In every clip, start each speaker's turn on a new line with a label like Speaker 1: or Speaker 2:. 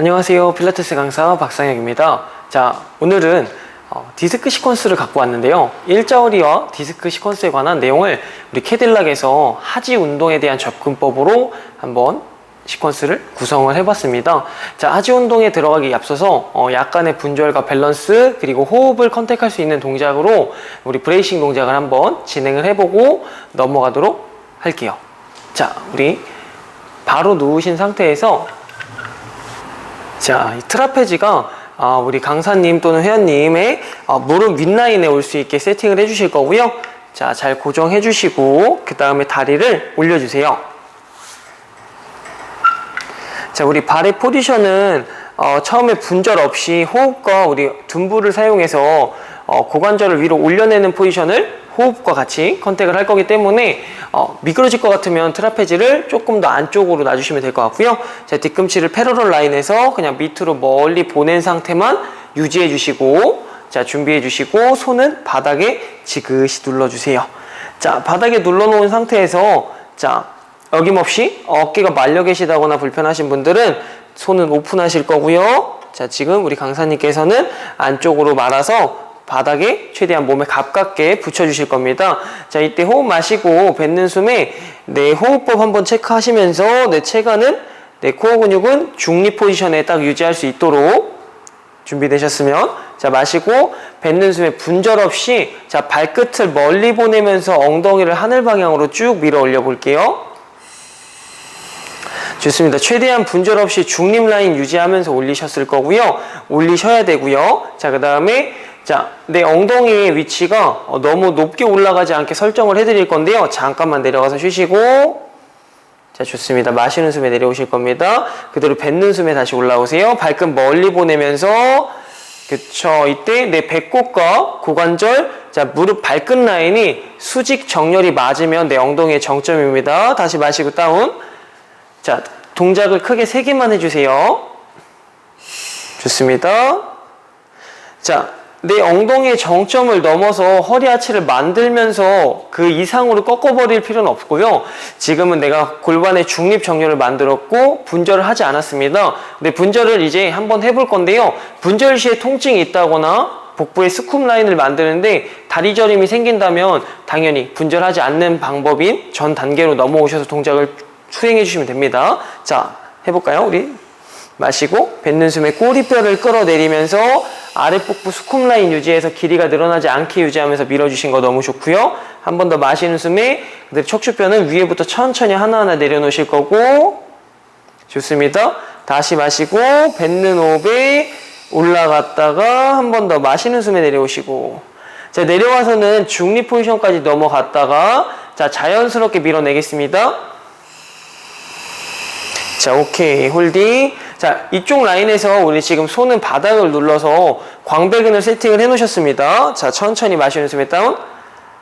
Speaker 1: 안녕하세요. 필라테스 강사 박상혁입니다. 자, 오늘은 어, 디스크 시퀀스를 갖고 왔는데요. 일자어리와 디스크 시퀀스에 관한 내용을 우리 캐딜락에서 하지 운동에 대한 접근법으로 한번 시퀀스를 구성을 해봤습니다. 자, 하지 운동에 들어가기 앞서서 어, 약간의 분절과 밸런스 그리고 호흡을 컨택할 수 있는 동작으로 우리 브레이싱 동작을 한번 진행을 해보고 넘어가도록 할게요. 자, 우리 바로 누우신 상태에서 자, 이 트라페지가 아, 우리 강사님 또는 회원님의 아, 무릎 윗라인에 올 수 있게 세팅을 해주실 거고요. 자, 잘 고정해 주시고 그 다음에 다리를 올려주세요. 자, 우리 발의 포지션은 어, 처음에 분절 없이 호흡과 우리 둔부를 사용해서 어, 고관절을 위로 올려내는 포지션을 호흡과 같이 컨택을 할 거기 때문에 어, 미끄러질 것 같으면 트라페지를 조금 더 안쪽으로 놔주시면 될 것 같고요. 자, 뒤꿈치를 패러럴 라인에서 그냥 밑으로 멀리 보낸 상태만 유지해 주시고 자, 준비해 주시고 손은 바닥에 지그시 눌러주세요. 자, 바닥에 눌러놓은 상태에서 자, 어김없이 어깨가 말려 계시다거나 불편하신 분들은 손은 오픈하실 거고요. 자, 지금 우리 강사님께서는 안쪽으로 말아서 바닥에 최대한 몸에 가깝게 붙여주실 겁니다. 자, 이때 호흡 마시고 뱉는 숨에 내 호흡법 한번 체크하시면서 내 체가는 내 코어 근육은 중립 포지션에 딱 유지할 수 있도록 준비되셨으면 자 마시고 뱉는 숨에 분절 없이 자 발끝을 멀리 보내면서 엉덩이를 하늘 방향으로 쭉 밀어 올려 볼게요. 좋습니다. 최대한 분절 없이 중립 라인 유지하면서 올리셨을 거고요. 올리셔야 되고요. 자, 그 다음에 자, 내 엉덩이의 위치가 어, 너무 높게 올라가지 않게 설정을 해드릴 건데요. 잠깐만 내려가서 쉬시고 자, 좋습니다. 마시는 숨에 내려오실 겁니다. 그대로 뱉는 숨에 다시 올라오세요. 발끝 멀리 보내면서 그쵸. 이때 내 배꼽과 고관절, 자, 무릎 발끝 라인이 수직 정렬이 맞으면 내 엉덩이의 정점입니다. 다시 마시고 다운. 자, 동작을 크게 세 개만 해주세요. 좋습니다. 자, 내 엉덩이의 정점을 넘어서 허리 하체를 만들면서 그 이상으로 꺾어버릴 필요는 없고요. 지금은 내가 골반의 중립 정렬을 만들었고 분절을 하지 않았습니다. 근데 분절을 이제 한번 해볼 건데요. 분절 시에 통증이 있다거나 복부에 스쿱 라인을 만드는데 다리 저림이 생긴다면 당연히 분절하지 않는 방법인 전 단계로 넘어오셔서 동작을 수행해 주시면 됩니다. 자, 해볼까요? 우리 마시고 뱉는 숨에 꼬리뼈를 끌어내리면서 아랫복부 수컷 라인 유지해서 길이가 늘어나지 않게 유지하면서 밀어주신 거 너무 좋고요. 한 번 더 마시는 숨에 그대로 척추뼈는 위에부터 천천히 하나하나 내려놓으실 거고 좋습니다. 다시 마시고 뱉는 호흡에 올라갔다가 한 번 더 마시는 숨에 내려오시고 자 내려와서는 중립 포지션까지 넘어갔다가 자 자연스럽게 밀어내겠습니다. 자, 오케이. 홀딩. 자, 이쪽 라인에서 우리 지금 손은 바닥을 눌러서 광배근을 세팅을 해 놓으셨습니다. 자, 천천히 마시는 숨에 다운.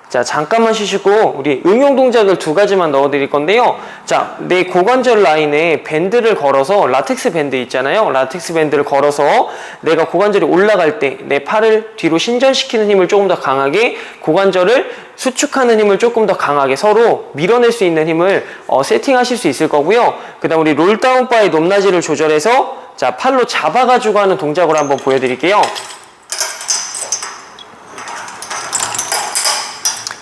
Speaker 1: 자, 잠깐만 쉬시고 우리 응용 동작을 두 가지만 넣어 드릴 건데요. 자, 내 고관절 라인에 밴드를 걸어서 라텍스 밴드 있잖아요. 라텍스 밴드를 걸어서 내가 고관절이 올라갈 때 내 팔을 뒤로 신전시키는 힘을 조금 더 강하게 고관절을 수축하는 힘을 조금 더 강하게 서로 밀어낼 수 있는 힘을 어, 세팅하실 수 있을 거고요. 그 다음 우리 롤다운 바의 높낮이를 조절해서 자, 팔로 잡아가지고 하는 동작으로 한번 보여드릴게요.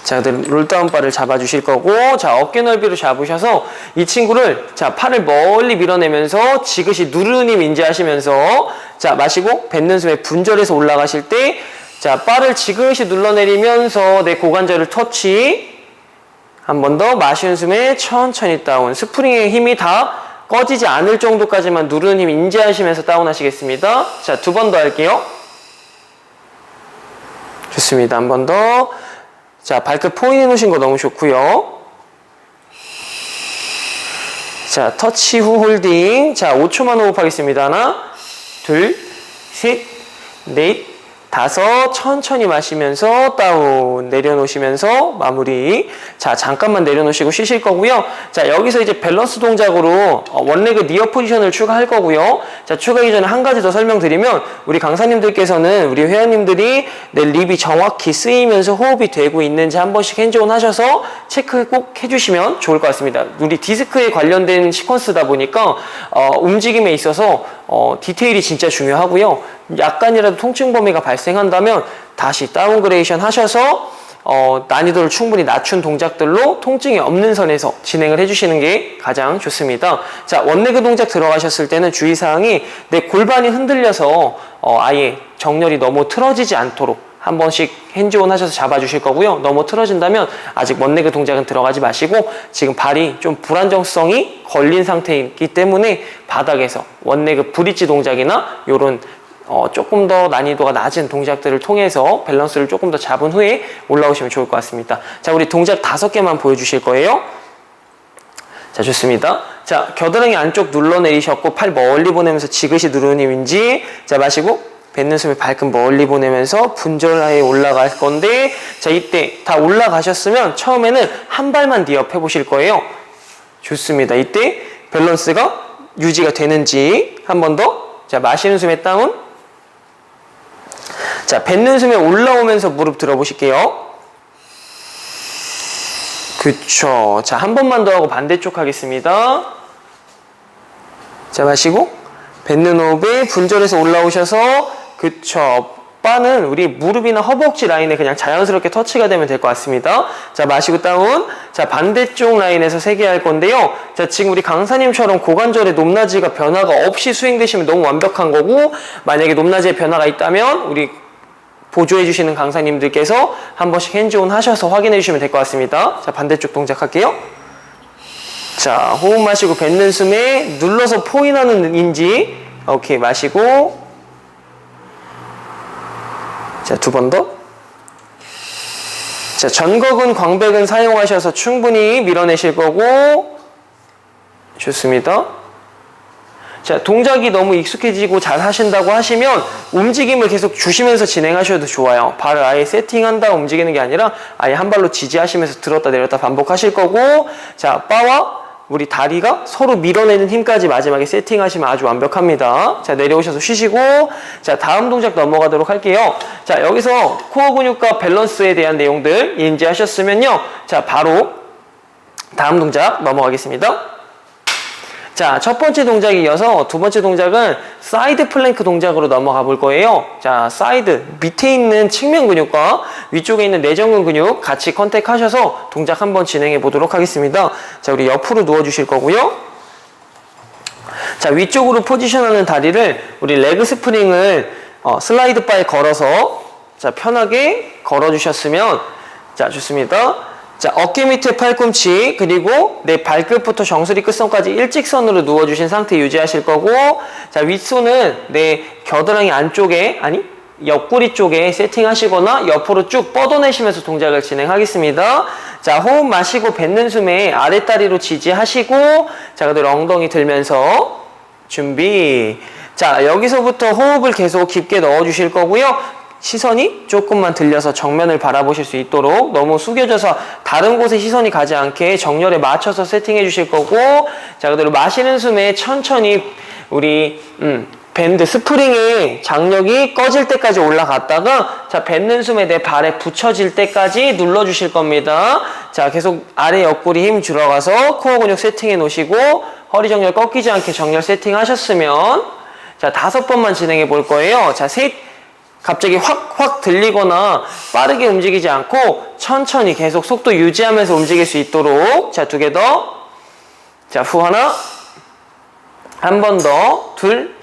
Speaker 1: 자, 롤다운 바를 잡아주실 거고, 자, 어깨 넓이로 잡으셔서 이 친구를, 자, 팔을 멀리 밀어내면서 지그시 누르는 힘 인지하시면서, 자, 마시고 뱉는 숨에 분절해서 올라가실 때, 자, 바를 지그시 눌러내리면서 내 고관절을 터치. 한 번 더 마시는 숨에 천천히 다운. 스프링의 힘이 다 꺼지지 않을 정도까지만 누르는 힘 인지하시면서 다운하시겠습니다. 자, 두 번 더 할게요. 좋습니다. 한 번 더. 자, 발끝 포인해 놓으신 거 너무 좋고요. 자, 터치 후 홀딩. 자, 5초만 호흡하겠습니다. 하나, 둘, 셋, 넷, 다섯. 천천히 마시면서 다운. 내려놓으시면서 마무리. 자, 잠깐만 내려놓으시고 쉬실 거고요. 자, 여기서 이제 밸런스 동작으로 어, 원레그 니어 포지션을 추가할 거고요. 자, 추가하기 전에 한 가지 더 설명드리면 우리 강사님들께서는 우리 회원님들이 내 립이 정확히 쓰이면서 호흡이 되고 있는지 한 번씩 핸즈온 하셔서 체크 꼭 해주시면 좋을 것 같습니다. 우리 디스크에 관련된 시퀀스다 보니까 어, 움직임에 있어서 어, 디테일이 진짜 중요하고요. 약간이라도 통증 범위가 발생한다면 다시 다운그레이션 하셔서 어, 난이도를 충분히 낮춘 동작들로 통증이 없는 선에서 진행을 해주시는 게 가장 좋습니다. 자, 원레그 동작 들어가셨을 때는 주의사항이 내 골반이 흔들려서 어, 아예 정렬이 너무 틀어지지 않도록 한 번씩 핸즈온 하셔서 잡아주실 거고요. 너무 틀어진다면 아직 원레그 동작은 들어가지 마시고 지금 발이 좀 불안정성이 걸린 상태이기 때문에 바닥에서 원레그 브릿지 동작이나 요런 어, 조금 더 난이도가 낮은 동작들을 통해서 밸런스를 조금 더 잡은 후에 올라오시면 좋을 것 같습니다. 자, 우리 동작 다섯 개만 보여주실 거예요. 자, 좋습니다. 자, 겨드랑이 안쪽 눌러내리셨고, 팔 멀리 보내면서 지그시 누르님인지, 자, 마시고, 뱉는 숨에 발끝 멀리 보내면서 분절하에 올라갈 건데, 자, 이때 다 올라가셨으면 처음에는 한 발만 디업 해보실 거예요. 좋습니다. 이때 밸런스가 유지가 되는지 한 번 더. 자, 마시는 숨에 다운. 자, 뱉는 숨에 올라오면서 무릎 들어보실게요. 그쵸. 자, 한 번만 더 하고 반대쪽 하겠습니다. 자, 마시고, 뱉는 호흡에 분절해서 올라오셔서, 그쵸. 바는 우리 무릎이나 허벅지 라인에 그냥 자연스럽게 터치가 되면 될 것 같습니다. 자, 마시고 다운. 자, 반대쪽 라인에서 세 개 할 건데요. 자, 지금 우리 강사님처럼 고관절의 높낮이가 변화가 없이 수행되시면 너무 완벽한 거고, 만약에 높낮이에 변화가 있다면, 우리 보조해 주시는 강사님들께서 한 번씩 핸즈온 하셔서 확인해 주시면 될 것 같습니다. 자, 반대쪽 동작 할게요. 자, 호흡 마시고 뱉는 숨에 눌러서 포인하는 인지. 오케이, 마시고. 자, 두 번 더. 자, 전극은 광배근 사용하셔서 충분히 밀어내실 거고. 좋습니다. 자, 동작이 너무 익숙해지고 잘 하신다고 하시면 움직임을 계속 주시면서 진행하셔도 좋아요. 발을 아예 세팅한 다 움직이는 게 아니라 아예 한 발로 지지하시면서 들었다 내렸다 반복하실 거고 자, 바와 우리 다리가 서로 밀어내는 힘까지 마지막에 세팅하시면 아주 완벽합니다. 자, 내려오셔서 쉬시고 자, 다음 동작 넘어가도록 할게요. 자, 여기서 코어 근육과 밸런스에 대한 내용들 인지하셨으면요. 자, 바로 다음 동작 넘어가겠습니다. 자, 첫 번째 동작에 이어서 두 번째 동작은 사이드 플랭크 동작으로 넘어가 볼 거예요. 자, 사이드 밑에 있는 측면 근육과 위쪽에 있는 내전근 근육 같이 컨택하셔서 동작 한번 진행해 보도록 하겠습니다. 자, 우리 옆으로 누워 주실 거고요. 자, 위쪽으로 포지션하는 다리를 우리 레그 스프링을 어, 슬라이드 바에 걸어서 자, 편하게 걸어 주셨으면 자, 좋습니다. 자, 어깨 밑에 팔꿈치, 그리고 내 발끝부터 정수리 끝선까지 일직선으로 누워주신 상태 유지하실 거고, 자, 윗손은 내 겨드랑이 안쪽에, 아니, 옆구리 쪽에 세팅하시거나 옆으로 쭉 뻗어내시면서 동작을 진행하겠습니다. 자, 호흡 마시고 뱉는 숨에 아랫다리로 지지하시고, 자, 그대로 엉덩이 들면서 준비. 자, 여기서부터 호흡을 계속 깊게 넣어주실 거고요. 시선이 조금만 들려서 정면을 바라보실 수 있도록 너무 숙여져서 다른 곳에 시선이 가지 않게 정렬에 맞춰서 세팅해 주실 거고 자 그대로 마시는 숨에 천천히 우리 음, 밴드 스프링의 장력이 꺼질 때까지 올라갔다가 자 뱉는 숨에 내 발에 붙여질 때까지 눌러 주실 겁니다. 자 계속 아래 옆구리 힘 들어가서 코어 근육 세팅해 놓으시고 허리 정렬 꺾이지 않게 정렬 세팅 하셨으면 자 다섯 번만 진행해 볼 거예요. 자셋 갑자기 확, 확 들리거나 빠르게 움직이지 않고 천천히 계속 속도 유지하면서 움직일 수 있도록. 자, 두 개 더. 자, 후 하나. 한 번 더. 둘.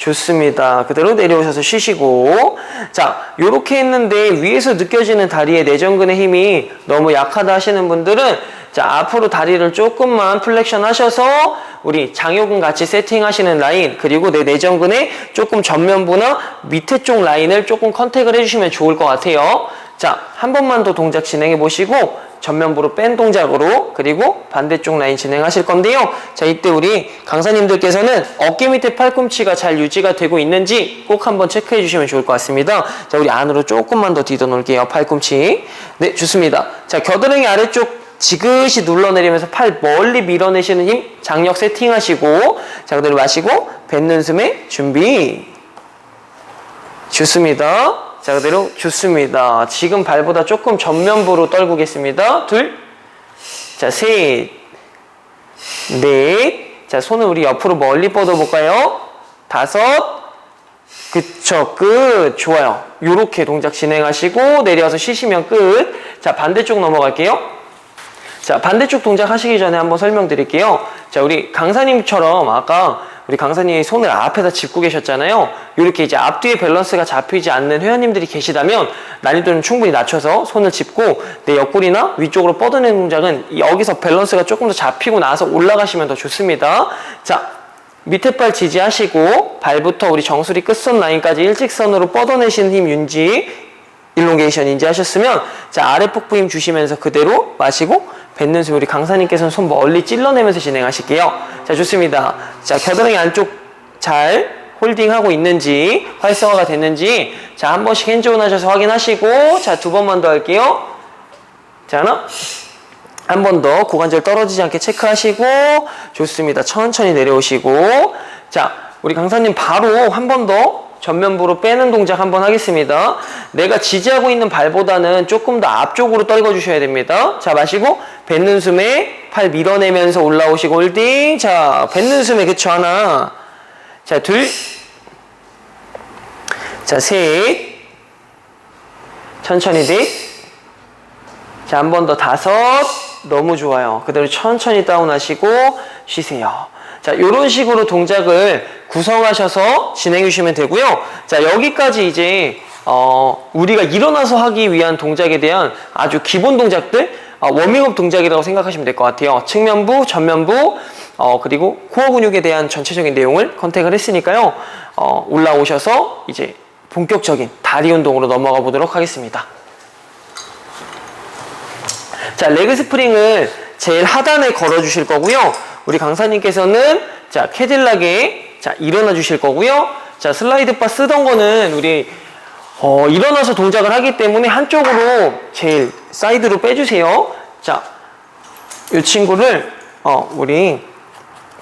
Speaker 1: 좋습니다. 그대로 내려오셔서 쉬시고. 자, 요렇게 했는데 위에서 느껴지는 다리의 내전근의 힘이 너무 약하다 하시는 분들은 자, 앞으로 다리를 조금만 플렉션 하셔서 우리 장요근 같이 세팅하시는 라인 그리고 내 내전근의 조금 전면부나 밑에 쪽 라인을 조금 컨택을 해주시면 좋을 것 같아요. 자, 한 번만 더 동작 진행해 보시고 전면부로 뺀 동작으로 그리고 반대쪽 라인 진행하실 건데요. 자, 이때 우리 강사님들께서는 어깨 밑에 팔꿈치가 잘 유지가 되고 있는지 꼭 한번 체크해 주시면 좋을 것 같습니다. 자, 우리 안으로 조금만 더 뒤져 놓을게요. 팔꿈치. 네, 좋습니다. 자, 겨드랑이 아래쪽 지그시 눌러내리면서 팔 멀리 밀어내시는 힘 장력 세팅하시고 자 그대로 마시고 뱉는 숨에 준비 좋습니다 자 그대로 좋습니다 지금 발보다 조금 전면부로 떨구겠습니다 둘 자 셋 넷 자 손을 우리 옆으로 멀리 뻗어 볼까요 다섯, 그쵸, 끝. 좋아요. 요렇게 동작 진행하시고, 내려와서 쉬시면 끝. 자, 반대쪽 넘어갈게요. 자, 반대쪽 동작 하시기 전에 한번 설명드릴게요. 자, 우리 강사님처럼 아까 우리 강사님이 손을 앞에다 짚고 계셨잖아요. 이렇게 이제 앞뒤의 밸런스가 잡히지 않는 회원님들이 계시다면 난이도는 충분히 낮춰서 손을 짚고 내 옆구리나 위쪽으로 뻗어내는 동작은 여기서 밸런스가 조금 더 잡히고 나서 올라가시면 더 좋습니다. 자, 밑에 팔 지지하시고 발부터 우리 정수리 끝선 라인까지 일직선으로 뻗어내시는 힘 윤지 일롱게이션 인지 하셨으면 자 아래 복부 힘 주시면서 그대로 마시고 뱉는 숨 우리 강사님께서는 손 멀리 찔러내면서 진행하실게요. 자 좋습니다. 자 겨드랑이 안쪽 잘 홀딩하고 있는지 활성화가 됐는지 자 한 번씩 핸즈온 하셔서 확인하시고 자 두 번만 더 할게요. 자 하나. 한 번 더 고관절 떨어지지 않게 체크하시고 좋습니다. 천천히 내려오시고. 자 우리 강사님 바로 한 번 더 전면부로 빼는 동작 한번 하겠습니다. 내가 지지하고 있는 발보다는 조금 더 앞쪽으로 떨궈 주셔야 됩니다. 자 마시고 뱉는 숨에 팔 밀어내면서 올라오시고 홀딩 자 뱉는 숨에 그쵸 하나 자 둘 자 셋 천천히 넷 자, 한 번 더 다섯. 너무 좋아요. 그대로 천천히 다운하시고 쉬세요. 자, 이런 식으로 동작을 구성하셔서 진행해 주시면 되고요. 자, 여기까지 이제 어, 우리가 일어나서 하기 위한 동작에 대한 아주 기본 동작들 어, 워밍업 동작이라고 생각하시면 될 것 같아요. 측면부, 전면부, 어, 그리고 코어 근육에 대한 전체적인 내용을 컨택을 했으니까요. 어, 올라오셔서 이제 본격적인 다리 운동으로 넘어가 보도록 하겠습니다. 자, 레그 스프링을 제일 하단에 걸어 주실 거고요. 우리 강사님께서는 자, 캐딜락에 자, 일어나 주실 거고요. 자, 슬라이드 바 쓰던 거는 우리 어, 일어나서 동작을 하기 때문에 한쪽으로 제일 사이드로 빼주세요. 자, 이 친구를 어, 우리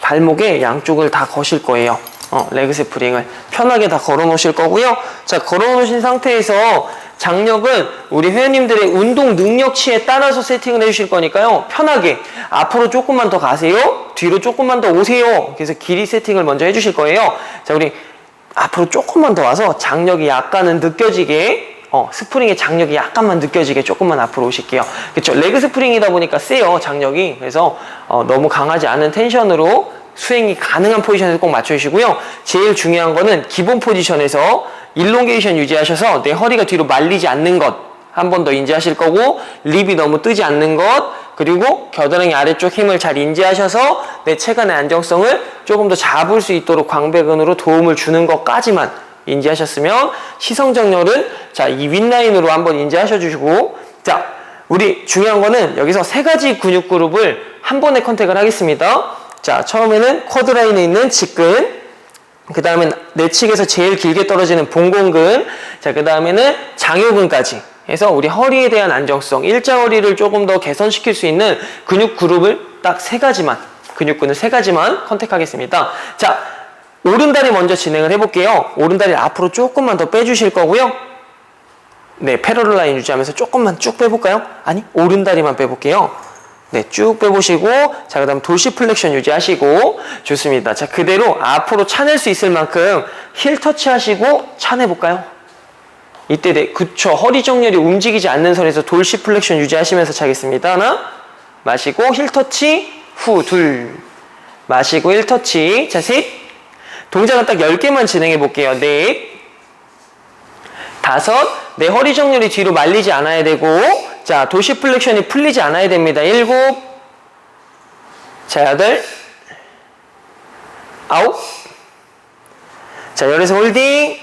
Speaker 1: 발목에 양쪽을 다 거실 거예요. 어, 레그 스프링을 편하게 다 걸어 놓으실 거고요. 자, 걸어 놓으신 상태에서 장력은 우리 회원님들의 운동 능력치에 따라서 세팅을 해주실 거니까요. 편하게 앞으로 조금만 더 가세요. 뒤로 조금만 더 오세요. 그래서 길이 세팅을 먼저 해주실 거예요. 자, 우리 앞으로 조금만 더 와서 장력이 약간은 느껴지게 어, 스프링의 장력이 약간만 느껴지게 조금만 앞으로 오실게요. 그렇죠. 레그 스프링이다 보니까 세요, 장력이. 그래서 어, 너무 강하지 않은 텐션으로 수행이 가능한 포지션에서 꼭 맞춰주시고요. 제일 중요한 거는 기본 포지션에서 일롱게이션 유지하셔서 내 허리가 뒤로 말리지 않는 것 한 번 더 인지하실 거고 립이 너무 뜨지 않는 것 그리고 겨드랑이 아래쪽 힘을 잘 인지하셔서 내 체간의 안정성을 조금 더 잡을 수 있도록 광배근으로 도움을 주는 것까지만 인지하셨으면 시성정렬은 자 이 윗라인으로 한번 인지하셔 주시고 자 우리 중요한 거는 여기서 세 가지 근육 그룹을 한 번에 컨택을 하겠습니다. 자, 처음에는 쿼드라인에 있는 직근, 그 다음엔 내측에서 제일 길게 떨어지는 봉공근, 자, 그 다음에는 장요근까지 해서 우리 허리에 대한 안정성, 일자허리를 조금 더 개선시킬 수 있는 근육 그룹을 딱 세 가지만, 근육근을 세 가지만 컨택하겠습니다. 자, 오른다리 먼저 진행을 해볼게요. 오른다리 앞으로 조금만 더 빼주실 거고요. 네, 패러럴 라인 유지하면서 조금만 쭉 빼볼까요? 아니, 오른다리만 빼볼게요. 네, 쭉 빼보시고, 자, 그 다음 돌시 플렉션 유지하시고, 좋습니다. 자, 그대로 앞으로 차낼 수 있을 만큼 힐 터치 하시고, 차내볼까요? 이때, 네, 그쵸. 허리 정렬이 움직이지 않는 선에서 돌시 플렉션 유지하시면서 차겠습니다. 하나, 마시고, 힐 터치, 후, 둘. 마시고, 힐 터치. 자, 셋. 동작은 딱 10개만 진행해 볼게요. 넷. 다섯. 내 허리 정렬이 뒤로 말리지 않아야 되고, 자, 도시 플렉션이 풀리지 않아야 됩니다. 일곱. 자, 여덟. 아홉. 자, 열에서 홀딩.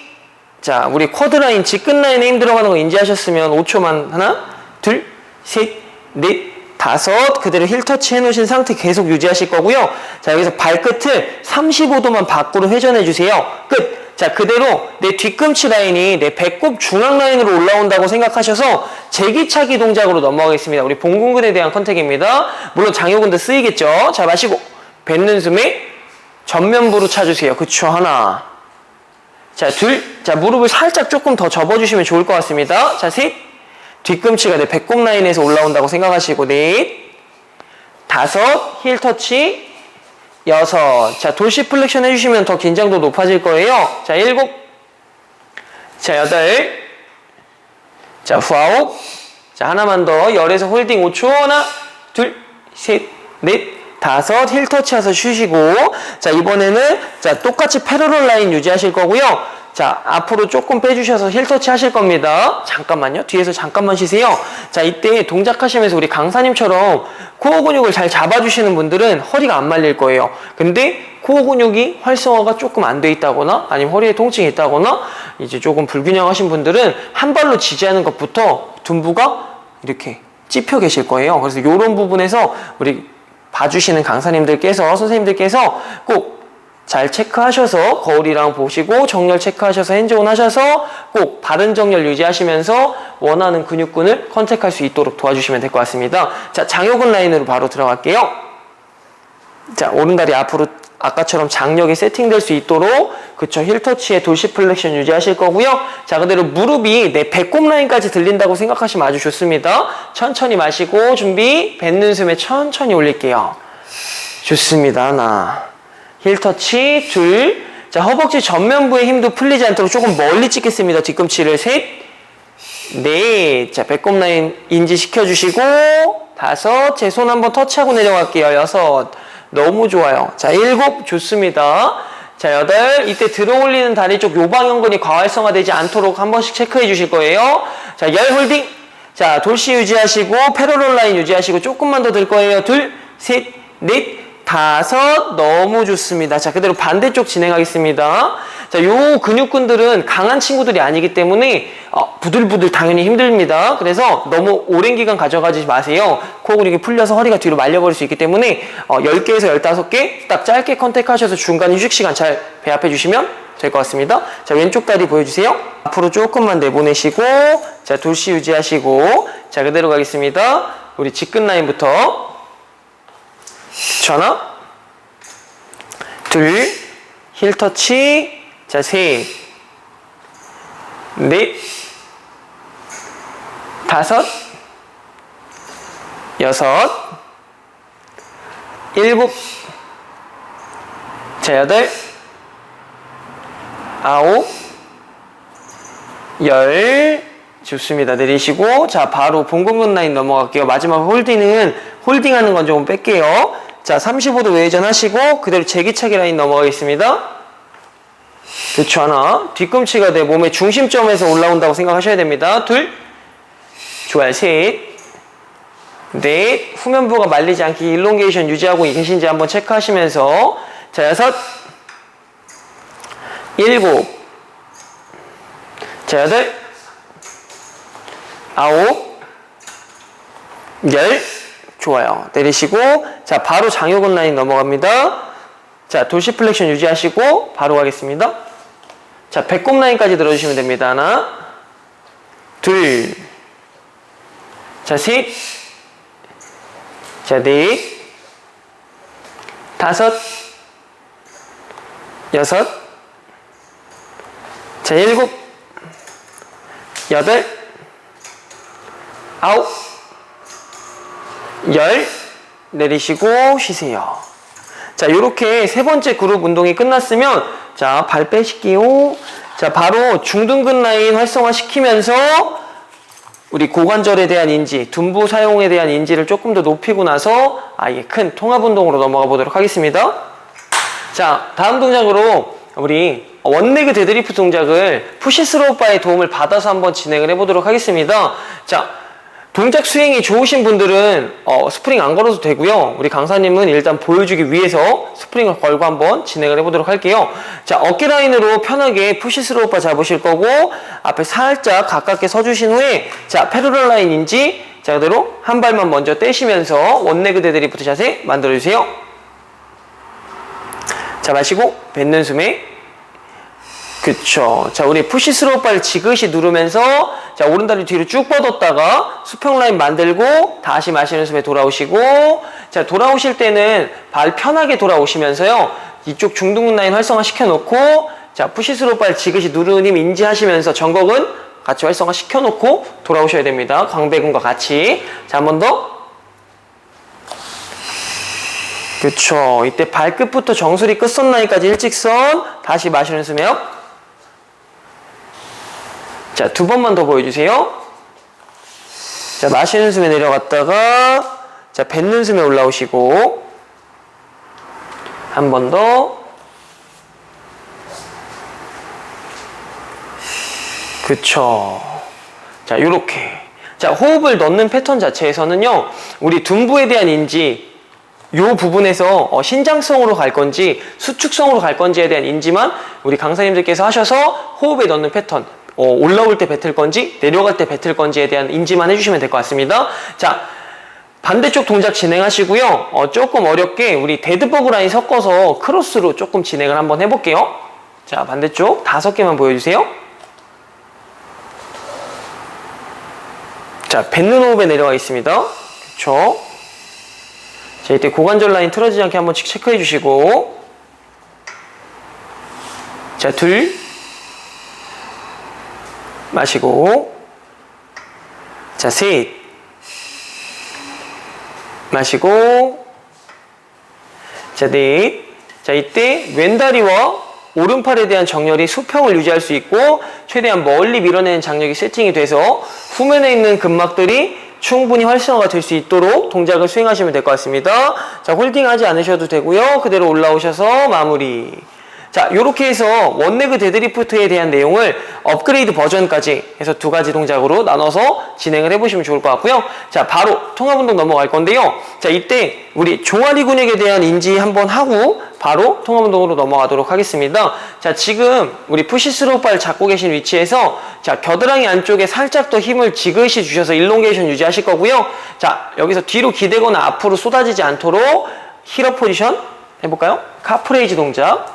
Speaker 1: 자, 우리 쿼드라인, 직근 라인에 힘 들어가는 거 인지하셨으면 5초만 하나, 둘, 셋, 넷, 다섯. 그대로 힐 터치 해놓으신 상태 계속 유지하실 거고요. 자, 여기서 발끝을 35도만 밖으로 회전해 주세요. 끝. 자, 그대로 내 뒤꿈치 라인이 내 배꼽 중앙 라인으로 올라온다고 생각하셔서 제기차기 동작으로 넘어가겠습니다. 우리 봉궁근에 대한 컨택입니다. 물론 장요근도 쓰이겠죠. 자, 마시고 뱉는 숨에 전면부로 차주세요. 그쵸, 하나. 자, 둘. 자, 무릎을 살짝 조금 더 접어주시면 좋을 것 같습니다. 자, 셋. 뒤꿈치가 내 배꼽 라인에서 올라온다고 생각하시고, 넷. 다섯. 힐 터치. 여섯. 자, 돌시 플렉션 해주시면 더 긴장도 높아질 거예요. 자, 일곱. 자, 여덟. 자, 후 아홉. 자, 하나만 더. 열에서 홀딩 5초. 하나, 둘, 셋, 넷, 다섯. 힐 터치해서 쉬시고. 자, 이번에는 자, 똑같이 패러럴 라인 유지하실 거고요. 자, 앞으로 조금 빼주셔서 힐 터치 하실 겁니다. 잠깐만요. 뒤에서 잠깐만 쉬세요. 자, 이때 동작하시면서 우리 강사님처럼 코어 근육을 잘 잡아주시는 분들은 허리가 안 말릴 거예요. 근데 코어 근육이 활성화가 조금 안 돼 있다거나 아니면 허리에 통증이 있다거나 이제 조금 불균형하신 분들은 한 발로 지지하는 것부터 둔부가 이렇게 찝혀 계실 거예요. 그래서 이런 부분에서 우리 봐주시는 강사님들께서 선생님들께서 꼭 잘 체크하셔서 거울이랑 보시고 정렬 체크하셔서 핸즈온 하셔서 꼭 바른 정렬 유지하시면서 원하는 근육군을 컨택할 수 있도록 도와주시면 될 것 같습니다. 자, 장요근 라인으로 바로 들어갈게요. 자, 오른다리 앞으로 아까처럼 장력이 세팅될 수 있도록 그쵸 힐터치에 돌시 플렉션 유지하실 거고요. 자, 그대로 무릎이 내 배꼽 라인까지 들린다고 생각하시면 아주 좋습니다. 천천히 마시고 준비 뱉는 숨에 천천히 올릴게요. 좋습니다. 하나 힐터치 둘. 자, 허벅지 전면부의 힘도 풀리지 않도록 조금 멀리 찍겠습니다. 뒤꿈치를 셋, 넷. 자, 배꼽 라인 인지시켜 주시고, 다섯. 제 손 한번 터치하고 내려갈게요. 여섯. 너무 좋아요. 자, 일곱. 좋습니다. 자, 여덟. 이때 들어 올리는 다리 쪽 요방형근이 과활성화되지 않도록 한 번씩 체크해 주실 거예요. 자, 열 홀딩. 자, 돌시 유지하시고, 패러롤 라인 유지하시고, 조금만 더 들 거예요. 둘, 셋, 넷. 다섯 너무 좋습니다. 자 그대로 반대쪽 진행하겠습니다. 자요 근육군들은 강한 친구들이 아니기 때문에 어, 부들부들 당연히 힘듭니다. 그래서 너무 오랜 기간 가져가지 마세요. 코어 근육이 풀려서 허리가 뒤로 말려버릴 수 있기 때문에 어, 10개에서 15개 딱 짧게 컨택하셔서 중간 휴식 시간 잘 배합해 주시면 될 것 같습니다. 자 왼쪽 다리 보여주세요. 앞으로 조금만 내보내시고 자 돌시 유지하시고 자 그대로 가겠습니다. 우리 직근 라인부터 전화? 둘, 힐 터치, 자, 셋, 넷, 다섯, 여섯, 일곱, 자, 여덟, 아홉, 열, 좋습니다. 내리시고, 자, 바로 봉공근 라인 넘어갈게요. 마지막 홀딩은, 홀딩하는 건 조금 뺄게요. 자, 35도 외전 하시고, 그대로 제기차기 라인 넘어가겠습니다. 그쵸, 하나. 뒤꿈치가 내 몸의 중심점에서 올라온다고 생각하셔야 됩니다. 둘. 좋아요. 셋. 넷. 후면부가 말리지 않게 일롱게이션 유지하고 계신지 한번 체크하시면서. 자, 여섯. 일곱. 자, 여덟. 아홉. 열. 좋아요. 내리시고, 자, 바로 장요근 라인 넘어갑니다. 자, 돌시 플렉션 유지하시고, 바로 가겠습니다. 자, 배꼽 라인까지 들어주시면 됩니다. 하나, 둘, 자, 셋, 자, 넷, 다섯, 여섯, 자, 일곱, 여덟, 아홉, 열 내리시고 쉬세요. 자, 이렇게 세 번째 그룹 운동이 끝났으면 자, 발 빼실게요. 자, 바로 중둔근 라인 활성화 시키면서 우리 고관절에 대한 인지, 둔부 사용에 대한 인지를 조금 더 높이고 나서 아예 큰 통합 운동으로 넘어가 보도록 하겠습니다. 자, 다음 동작으로 우리 원레그 데드리프트 동작을 푸시스로우 바의 도움을 받아서 한번 진행을 해보도록 하겠습니다. 자, 동작 수행이 좋으신 분들은 어, 스프링 안 걸어도 되고요. 우리 강사님은 일단 보여주기 위해서 스프링을 걸고 한번 진행을 해보도록 할게요. 자, 어깨 라인으로 편하게 푸시스로우 바 잡으실 거고 앞에 살짝 가깝게 서주신 후에 자, 패러럴 라인인지 자, 그대로 한 발만 먼저 떼시면서 원레그 데드리프트 자세 만들어주세요. 자, 마시고 뱉는 숨에 그쵸. 자, 우리 푸시 스로우 바를 지그시 누르면서 자, 오른다리 뒤로 쭉 뻗었다가 수평 라인 만들고 다시 마시는 숨에 돌아오시고 자, 돌아오실 때는 발 편하게 돌아오시면서요. 이쪽 중둔근 라인 활성화 시켜놓고 자, 푸시 스로우 바를 지그시 누르는 힘 인지하시면서 전곡은 같이 활성화 시켜놓고 돌아오셔야 됩니다. 광배근과 같이. 자, 한 번 더. 그쵸. 이때 발끝부터 정수리 끝선 라인까지 일직선. 다시 마시는 숨이요. 자, 두 번만 더 보여주세요. 자, 마시는 숨에 내려갔다가, 자, 뱉는 숨에 올라오시고, 한 번 더. 그쵸. 자, 요렇게. 자, 호흡을 넣는 패턴 자체에서는요, 우리 둔부에 대한 인지, 요 부분에서 어, 신장성으로 갈 건지 수축성으로 갈 건지에 대한 인지만 우리 강사님들께서 하셔서 호흡에 넣는 패턴 어, 올라올 때 뱉을 건지 내려갈 때 뱉을 건지에 대한 인지만 해주시면 될 것 같습니다. 자 반대쪽 동작 진행하시고요. 어, 조금 어렵게 우리 데드버그 라인 섞어서 크로스로 조금 진행을 한번 해볼게요. 자 반대쪽 다섯 개만 보여주세요. 자 뱉는 호흡에 내려가 있습니다. 그렇죠. 자, 이때 고관절 라인 틀어지지 않게 한번 체크해 주시고. 자, 둘. 마시고. 자, 셋. 마시고. 자, 넷. 자, 이때 왼다리와 오른팔에 대한 정렬이 수평을 유지할 수 있고 최대한 멀리 밀어내는 장력이 세팅이 돼서 후면에 있는 근막들이 충분히 활성화가 될 수 있도록 동작을 수행하시면 될 것 같습니다. 자, 홀딩 하지 않으셔도 되고요. 그대로 올라오셔서 마무리. 자, 이렇게 해서 원레그 데드리프트에 대한 내용을 업그레이드 버전까지 해서 두 가지 동작으로 나눠서 진행을 해보시면 좋을 것 같고요. 자, 바로 통합운동 넘어갈 건데요. 자, 이때 우리 종아리 근육에 대한 인지 한번 하고 바로 통합운동으로 넘어가도록 하겠습니다. 자, 지금 우리 푸시스로우 발 잡고 계신 위치에서 자, 겨드랑이 안쪽에 살짝 더 힘을 지그시 주셔서 일롱게이션 유지하실 거고요. 자, 여기서 뒤로 기대거나 앞으로 쏟아지지 않도록 힐업 포지션 해볼까요? 카프레이즈 동작.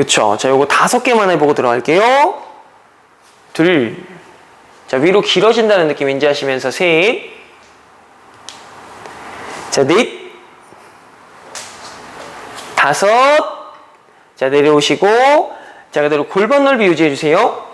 Speaker 1: 그쵸. 자, 요거 다섯 개만 해보고 들어갈게요. 둘. 자, 위로 길어진다는 느낌 인지하시면서 셋. 자, 넷. 다섯. 자, 내려오시고. 자, 그대로 골반 넓이 유지해주세요.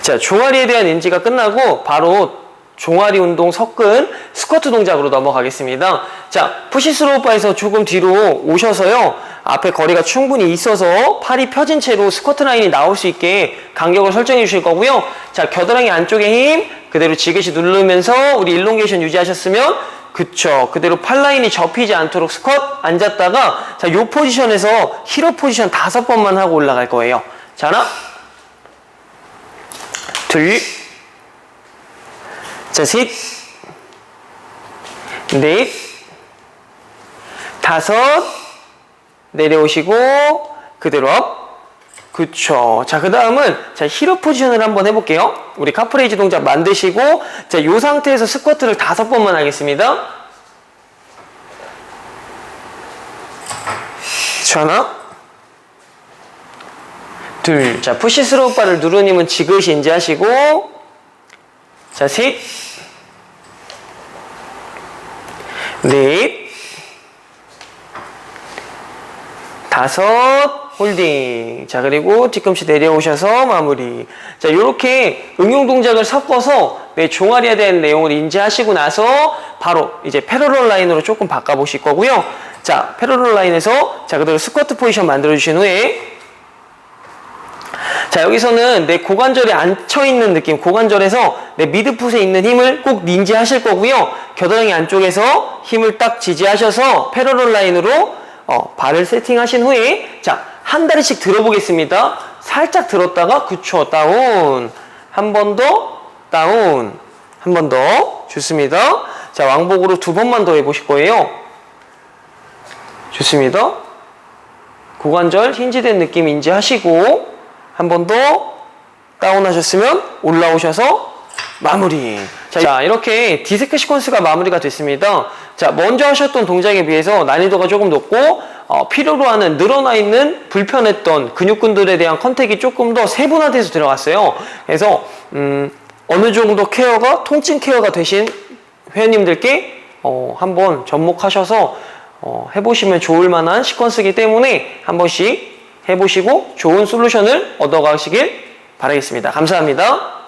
Speaker 1: 자, 종아리에 대한 인지가 끝나고 바로 종아리 운동 섞은 스쿼트 동작으로 넘어가겠습니다. 자, 푸시스로우 바에서 조금 뒤로 오셔서요. 앞에 거리가 충분히 있어서 팔이 펴진 채로 스쿼트 라인이 나올 수 있게 간격을 설정해 주실 거고요. 자, 겨드랑이 안쪽에 힘 그대로 지그시 누르면서 우리 일롱게이션 유지하셨으면 그쵸. 그대로 팔 라인이 접히지 않도록 스쿼트 앉았다가 자, 요 포지션에서 힐업 포지션 다섯 번만 하고 올라갈 거예요. 자, 하나 둘 자, 셋, 넷, 다섯, 내려오시고, 그대로 업. 그쵸. 자, 그 다음은, 자, 힐업 포지션을 한번 해볼게요. 우리 카프레이즈 동작 만드시고, 자, 요 상태에서 스쿼트를 다섯 번만 하겠습니다. 자, 하나, 둘. 자, 푸시스로우 바를 누르는 힘은 지그시 인지하시고, 자, 셋, 넷, 다섯, 홀딩. 자, 그리고 뒤꿈치 내려오셔서 마무리. 자, 이렇게 응용 동작을 섞어서 내 종아리에 대한 내용을 인지하시고 나서 바로 이제 패러럴 라인으로 조금 바꿔보실 거고요. 자, 패러럴 라인에서 자, 그대로 스쿼트 포지션 만들어주신 후에 자 여기서는 내 고관절에 앉혀있는 느낌 고관절에서 내 미드풋에 있는 힘을 꼭 인지하실 거고요. 겨드랑이 안쪽에서 힘을 딱 지지하셔서 패러럴 라인으로 어, 발을 세팅하신 후에 자 한 다리씩 들어보겠습니다. 살짝 들었다가 그쵸 다운. 한 번 더 다운. 한 번 더. 좋습니다. 자 왕복으로 두 번만 더 해보실 거예요. 좋습니다. 고관절 힌지된 느낌 인지하시고 한 번 더 다운하셨으면 올라오셔서 마무리. 자, 자, 이렇게 디스크 시퀀스가 마무리가 됐습니다. 자, 먼저 하셨던 동작에 비해서 난이도가 조금 높고 어, 필요로 하는 늘어나 있는 불편했던 근육군들에 대한 컨택이 조금 더 세분화돼서 들어갔어요. 그래서 음, 어느 정도 케어가 통증 케어가 되신 회원님들께 어, 한번 접목하셔서 어, 해보시면 좋을 만한 시퀀스이기 때문에 한 번씩 해보시고 좋은 솔루션을 얻어가시길 바라겠습니다. 감사합니다.